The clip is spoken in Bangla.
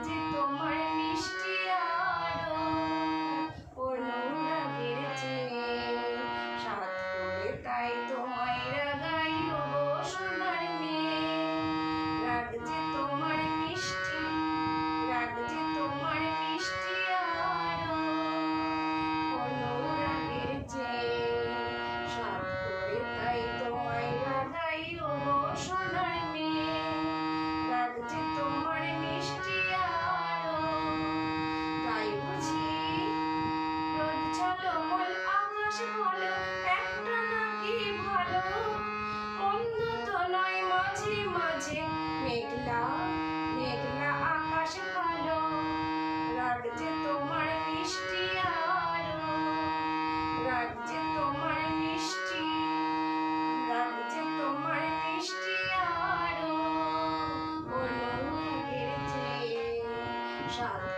যে তোমার মিষ্টি আলো অনুরাগের চেয়ে সাত তাই তো আছে। মেঘলা মেঘলা আকাশ কালো রাগছে তোমার মিষ্টি আলো তোমার মিষ্টি রাগছে তোমার মিষ্টি আলো চেয়ে সাথে